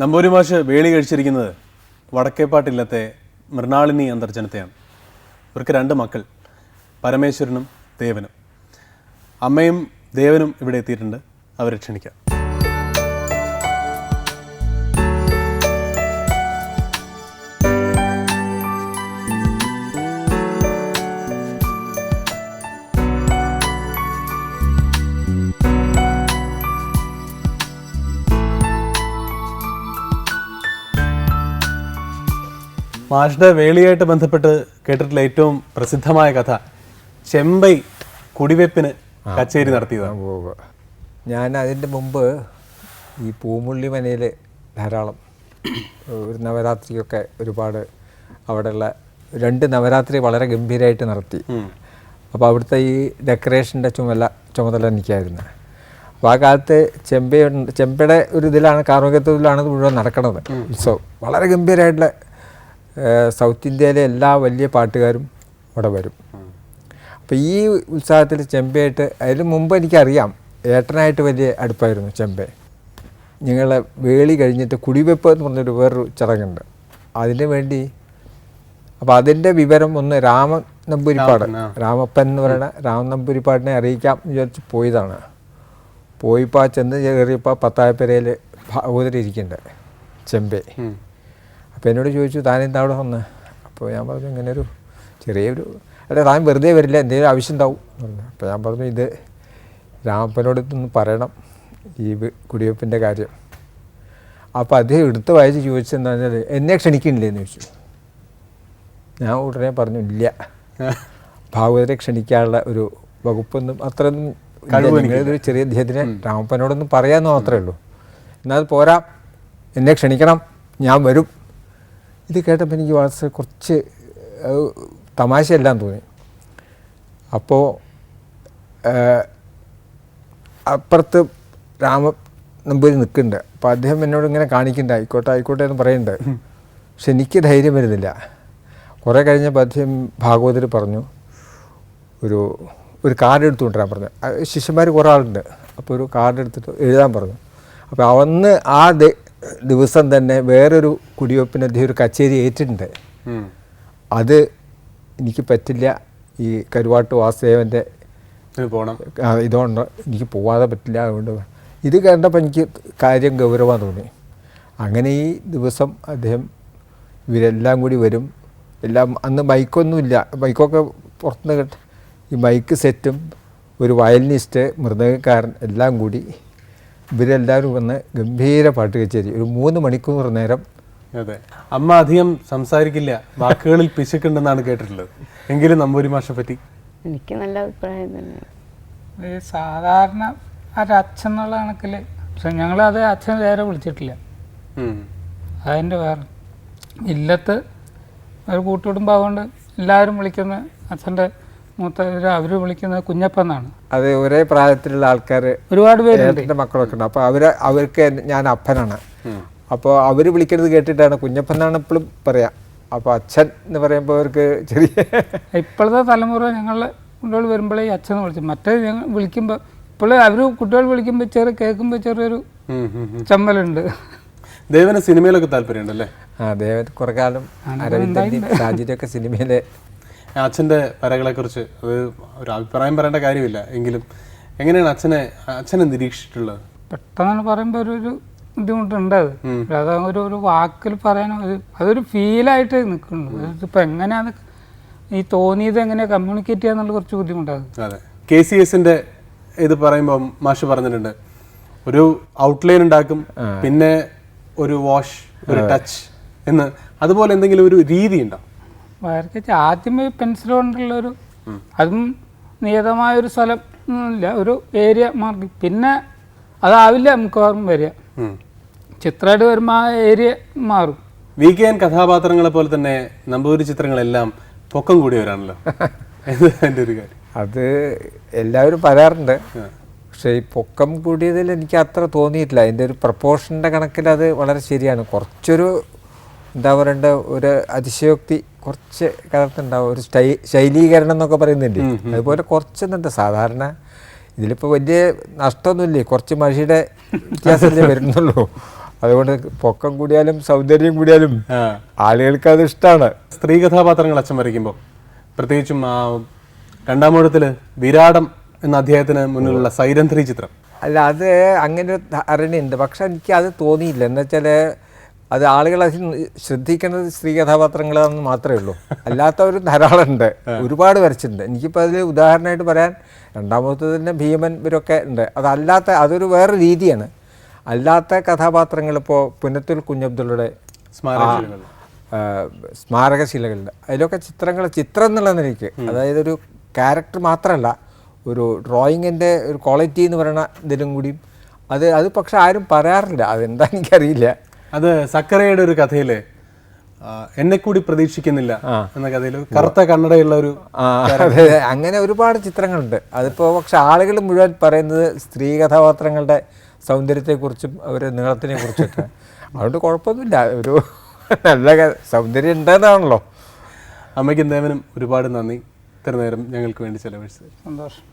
നമ്പൂരി മാഷ് വേളി കഴിച്ചിരിക്കുന്നത് വടക്കേപ്പാട്ടില്ലത്തെ മൃണാളിനി അന്തർജനത്തെയാണ്. ഇവർക്ക് രണ്ട് മക്കൾ പരമേശ്വരനും ദേവനും. അമ്മയും ദേവനും ഇവിടെ എത്തിയിട്ടുണ്ട്. അവരെ ക്ഷണിക്കാം. മാഷിന്റെ വേളിയായിട്ട് ബന്ധപ്പെട്ട് കേട്ടിട്ടുള്ള ഏറ്റവും പ്രസിദ്ധമായ കഥ ചെമ്പൈ കുടിവെപ്പിന് കച്ചേരി നടത്തിയതാണ്. ഞാൻ അതിന്റെ മുമ്പ് ഈ പൂമുള്ളി മനയിൽ ധാരാളം ഒരു നവരാത്രിയൊക്കെ ഒരുപാട് അവിടെയുള്ള രണ്ട് നവരാത്രി വളരെ ഗംഭീരമായിട്ട് നടത്തി. അപ്പോൾ അവിടുത്തെ ഈ ഡെക്കറേഷന്റെ ചുമല ചുമതല എനിക്കായിരുന്നു. അപ്പോൾ ആ കാലത്ത് ചെമ്പ ചെമ്പയുടെ ഒരു ഇതിലാണ് കാർമ്മികത്വത്തിലാണ് മുഴുവൻ നടക്കുന്നത് ഉത്സവം. വളരെ ഗംഭീരമായിട്ടുള്ള സൗത്ത് ഇന്ത്യയിലെ എല്ലാ വലിയ പാട്ടുകാരും ഇവിടെ വരും. അപ്പോൾ ഈ ഉത്സാഹത്തിൽ ചെമ്പയായിട്ട് അതിന് മുമ്പ് എനിക്കറിയാം ഏട്ടനായിട്ട് വലിയ അടുപ്പായിരുന്നു ചെമ്പ. ഞങ്ങളെ വേളി കഴിഞ്ഞിട്ട് കുടിവെപ്പ് എന്ന് പറഞ്ഞൊരു വേറൊരു ചടങ്ങുണ്ട്. അതിന് വേണ്ടി അപ്പോൾ അതിന്റെ വിവരം ഒന്ന് രാമൻ നമ്പൂരിപ്പാട് രാമപ്പൻ എന്ന് പറയുന്ന രാമൻ നമ്പൂരിപ്പാടിനെ അറിയിക്കാം എന്ന് വിചാരിച്ച് പോയതാണ്. പോയിപ്പോൾ ചെന്ന് കയറിയപ്പോൾ പത്തായപ്പരയിൽ ഭാഗവതരി ഇരിക്കുന്നുണ്ട് ചെമ്പേ. അപ്പോൾ എന്നോട് ചോദിച്ചു താൻ എന്താ അവിടെ വന്ന്? അപ്പോൾ ഞാൻ പറഞ്ഞു ഇങ്ങനെ ഒരു ചെറിയൊരു അല്ല താൻ വെറുതെ വരില്ല എന്തെങ്കിലും ആവശ്യം ഉണ്ടാവും. പറഞ്ഞു. അപ്പോൾ ഞാൻ പറഞ്ഞു ഇത് രാമപ്പനോട് ഇതൊന്ന് പറയണം ഈ കുടിവെപ്പിന്റെ കാര്യം. അപ്പോൾ അദ്ദേഹം എടുത്ത് വായിച്ച് ചോദിച്ചെന്താ പറഞ്ഞാൽ എന്നെ ക്ഷണിക്കണില്ലേ എന്ന് ചോദിച്ചു. ഞാൻ ഉടനെ പറഞ്ഞു ഇല്ല. ഭാഗവതരെ ക്ഷണിക്കാനുള്ള ഒരു വകുപ്പൊന്നും അത്രയൊന്നും ഒരു ചെറിയ അദ്ദേഹത്തിന് രാമപ്പനോടൊന്നും പറയാമെന്ന് മാത്രമേ ഉള്ളൂ. എന്നാൽ പോരാ. എന്നെ ക്ഷണിക്കണം. ഞാൻ വരും. ഇത് കേട്ടപ്പോൾ എനിക്ക് വളരെ കുറച്ച് തമാശയെല്ലാം തോന്നി. അപ്പോൾ അപ്പുറത്ത് രാമ നമ്പൂരി നിൽക്കുന്നുണ്ട്. അപ്പോൾ അദ്ദേഹം എന്നോട് ഇങ്ങനെ കാണിക്കണ്ട ആയിക്കോട്ടെ ആയിക്കോട്ടെ എന്ന് പറയുന്നുണ്ട്. പക്ഷെ എനിക്ക് ധൈര്യം വരുന്നില്ല. കുറേ കഴിഞ്ഞപ്പോൾ അദ്ദേഹം ഭാഗവതർ പറഞ്ഞു ഒരു ഒരു കാർഡ് എടുത്തു കൊണ്ടുവരാൻ പറഞ്ഞു ശിഷ്യന്മാർ കുറേ ആളുണ്ട്. അപ്പോൾ ഒരു കാർഡ് എടുത്തിട്ട് എഴുതാൻ പറഞ്ഞു. അപ്പോൾ അന്ന് ആ ദിവസം തന്നെ വേറൊരു കുടിവെപ്പിന് അദ്ദേഹം ഒരു കച്ചേരി ഏറ്റിട്ടുണ്ട്. അത് എനിക്ക് പറ്റില്ല. ഈ കരുവാട്ട് വാസുദേവന്റെ ആ, ഇതുകൊണ്ട് എനിക്ക് പോവാതെ പറ്റില്ല. അതുകൊണ്ട് ഇത് കണ്ടപ്പോൾ എനിക്ക് കാര്യം ഗൗരവമാണ് തോന്നി. അങ്ങനെ ഈ ദിവസം അദ്ദേഹം ഇവരെല്ലാം കൂടി വരും. എല്ലാം അന്ന് മൈക്കൊന്നുമില്ല. മൈക്കൊക്കെ പുറത്തുനിന്ന് കിട്ട ഈ മൈക്ക് സെറ്റും ഒരു വയലിനിസ്റ്റ് മൃദംഗക്കാരൻ എല്ലാം കൂടി ഇവരെല്ലാവരും വന്ന് ഗംഭീര പാട്ട് കച്ചേരി. ഒരു മൂന്ന് മണിക്കൂർ നേരം അതെ. അമ്മ അധികം സംസാരിക്കില്ല. വാക്കുകളിൽ പിശുക്കുണ്ടെന്നാണ് കേട്ടിട്ടുള്ളത്. എങ്കിലും നമ്പൂരി മാഷെ പറ്റി. എനിക്ക് നല്ല അഭിപ്രായം തന്നെയാണ് സാധാരണ അച്ഛൻ എന്നുള്ള കണക്കിൽ പക്ഷെ ഞങ്ങളത് അച്ഛൻ വേറെ വിളിച്ചിട്ടില്ല. അതിന്റെ വേറെ. ഇല്ലത്ത് ഒരു കൂട്ടുകുടുംബമാകൊണ്ട് എല്ലാവരും വിളിക്കുന്ന അച്ഛന്റെ മൂത്തവർ അവർ വിളിക്കുന്നത് കുഞ്ഞപ്പന്നാണ്. എന്നാണ് അത് ഒരേ പ്രായത്തിലുള്ള ആൾക്കാർ ഒരുപാട് പേരുണ്ട്. എന്റെ മക്കളൊക്കെ ഉണ്ട് അപ്പോൾ അവർ അവർക്ക് ഞാൻ അപ്പനാണ്. അപ്പോൾ അവർ വിളിക്കുന്നത് കേട്ടിട്ടാണ് കുഞ്ഞപ്പൻ എന്നാണ് ഇപ്പോഴും പറയാം. അപ്പോൾ അച്ഛൻ എന്ന് പറയുമ്പോൾ അവർക്ക് ചെറിയ ഇപ്പോഴത്തെ തലമുറ ഞങ്ങളെ കുട്ടികൾ വരുമ്പോഴേ ഈ അച്ഛൻ വിളിച്ചു മറ്റേ ഞങ്ങൾ വിളിക്കുമ്പോൾ ഇപ്പോഴേ അവർ കുട്ടികൾ വിളിക്കുമ്പോൾ ചെറിയ കേൾക്കുമ്പോൾ ചെറിയൊരു. ചമ്മലുണ്ട്. ദേവന് സിനിമയിലൊക്കെ താല്പര്യമുണ്ടല്ലേ? ആ ദേവൻ കുറെ കാലം ഷാജിന്റെയൊക്കെ സിനിമയിലെ അച്ഛന്റെ വരകളെ കുറിച്ച് അത് ഒരു അഭിപ്രായം പറയേണ്ട കാര്യമില്ല. എങ്കിലും എങ്ങനെയാണ് അച്ഛനെ അച്ഛനെ നിരീക്ഷിച്ചിട്ടുള്ളത്? പെട്ടെന്ന് പറയുമ്പോൾ ഒരു ഒരു ബുദ്ധിമുട്ടുണ്ട് അത്. അത് ഒരു ഒരു വാക്കിൽ പറയാനും ഒരു അതൊരു ഫീലായിട്ട് നിൽക്കുന്നു ഇതിപ്പോൾ എങ്ങനെയാണ് ഈ തോന്നിയത് എങ്ങനെയാണ് കമ്മ്യൂണിക്കേറ്റ് ചെയ്യാന്നുള്ള കുറച്ച് ബുദ്ധിമുട്ടാണ് അതെ. കെ സി എസിന്റെ ഇത് പറയുമ്പോൾ മാഷ് പറഞ്ഞിട്ടുണ്ട്. ഒരു ഔട്ട്ലൈൻ ഉണ്ടാക്കും പിന്നെ ഒരു വാഷ് ഒരു ടച്ച് എന്ന്. അതുപോലെ എന്തെങ്കിലും ഒരു രീതി ഉണ്ടോ ആദ്യം ആദ്യമേ പെൻസിൽ കൊണ്ടുള്ള ഒരു അതും നിയതമായ ഒരു സ്ഥലം ഇല്ല ഒരു ഏരിയ മാർക്ക്. പിന്നെ അതാവില്ല മിക്കവാറും വരിക. ചിത്രമായിട്ട് വരുമ്പോൾ ആ ഏരിയ മാറും. വി കെ എൻ കഥാപാത്രങ്ങളെ പോലെ തന്നെ നമ്പൂരി ചിത്രങ്ങളെല്ലാം പൊക്കം കൂടിയവരാണല്ലോ. എന്റെ ഒരു കാര്യം. അത് എല്ലാവരും പറയാറുണ്ട്. പക്ഷേ ഈ പൊക്കം കൂടിയതിൽ എനിക്ക് അത്ര തോന്നിയിട്ടില്ല. അതിന്റെ ഒരു പ്രപ്പോർഷന്റെ കണക്കിൽ അത് വളരെ ശരിയാണ്. കുറച്ചൊരു എന്താ പറയണ്ട ഒരു അതിശയോക്തി കുറച്ച് കലർത്തുണ്ടാവും ഒരു സ്റ്റൈ ശൈലീകരണം എന്നൊക്കെ പറയുന്നുണ്ട്. അതുപോലെ കുറച്ചൊന്നുണ്ട് സാധാരണ ഇതിലിപ്പോൾ വലിയ നഷ്ടമൊന്നുമില്ലേ? കുറച്ച് മഷിയുടെ വ്യത്യാസമല്ലേ വരുന്നുള്ളൂ. അതുകൊണ്ട് പൊക്കം കൂടിയാലും സൗന്ദര്യം കൂടിയാലും. ആളുകൾക്ക് അത് ഇഷ്ടമാണ് സ്ത്രീ കഥാപാത്രങ്ങൾ അച്ഛൻ വരയ്ക്കുമ്പോൾ പ്രത്യേകിച്ചും ആ രണ്ടാമൂഴത്തിൽ വിരാടം എന്ന അദ്ദേഹത്തിന് മുന്നിലുള്ള സൈരന്ധ്രി ചിത്രം. അല്ല അത് അങ്ങനെ ഒരു ധാരണയുണ്ട്. പക്ഷെ എനിക്ക് അത് തോന്നിയില്ല. എന്ന് വെച്ചാൽ അത് ആളുകൾ അതിൽ ശ്രദ്ധിക്കുന്നത് സ്ത്രീ കഥാപാത്രങ്ങളാണെന്ന് മാത്രമേ ഉള്ളൂ. അല്ലാത്തവരും ധാരാളം ഉണ്ട് ഒരുപാട് വരച്ചിട്ടുണ്ട്. എനിക്കിപ്പോൾ അതിൽ ഉദാഹരണമായിട്ട് പറയാൻ രണ്ടാമത്തെ തന്നെ ഭീമൻ ഇവരൊക്കെ ഉണ്ട്. അതല്ലാത്ത അതൊരു വേറെ രീതിയാണ്. അല്ലാത്ത കഥാപാത്രങ്ങൾ ഇപ്പോൾ പുനത്തുൽ കുഞ്ഞബ്ദുള്ളയുടെ സ്മാരകശിലകളുണ്ട്. അതിലൊക്കെ ചിത്രങ്ങൾ ചിത്രം എന്നുള്ള നിലയ്ക്ക് അതായത് ഒരു ക്യാരക്ടർ മാത്രമല്ല ഒരു ഡ്രോയിങ്ങിന്റെ ഒരു ക്വാളിറ്റി എന്ന് പറയുന്ന ഇതിലും കൂടിയും. അത് അത് പക്ഷെ ആരും പറയാറില്ല. അതെന്താ എനിക്കറിയില്ല. അത് സക്കറയുടെ ഒരു കഥയിലെ എന്നെ കൂടി പ്രതീക്ഷിക്കുന്നില്ല എന്ന കഥയിൽ കറുത്ത കണ്ണടയുള്ള ഒരു അങ്ങനെ ഒരുപാട് ചിത്രങ്ങളുണ്ട്. അതിപ്പോ പക്ഷെ ആളുകൾ മുഴുവൻ പറയുന്നത് സ്ത്രീ കഥാപാത്രങ്ങളുടെ സൗന്ദര്യത്തെക്കുറിച്ചും അവർ നീളത്തിനെ കുറിച്ചും അതുകൊണ്ട് കുഴപ്പമൊന്നുമില്ല. ഒരു നല്ല സൗന്ദര്യം ഉണ്ടെന്നാണല്ലോ. അമ്മയ്ക്കും ദേവനും ഒരുപാട് നന്ദി. ഇത്ര നേരം ഞങ്ങൾക്ക് വേണ്ടി ചെലവഴിച്ചത്. സന്തോഷം.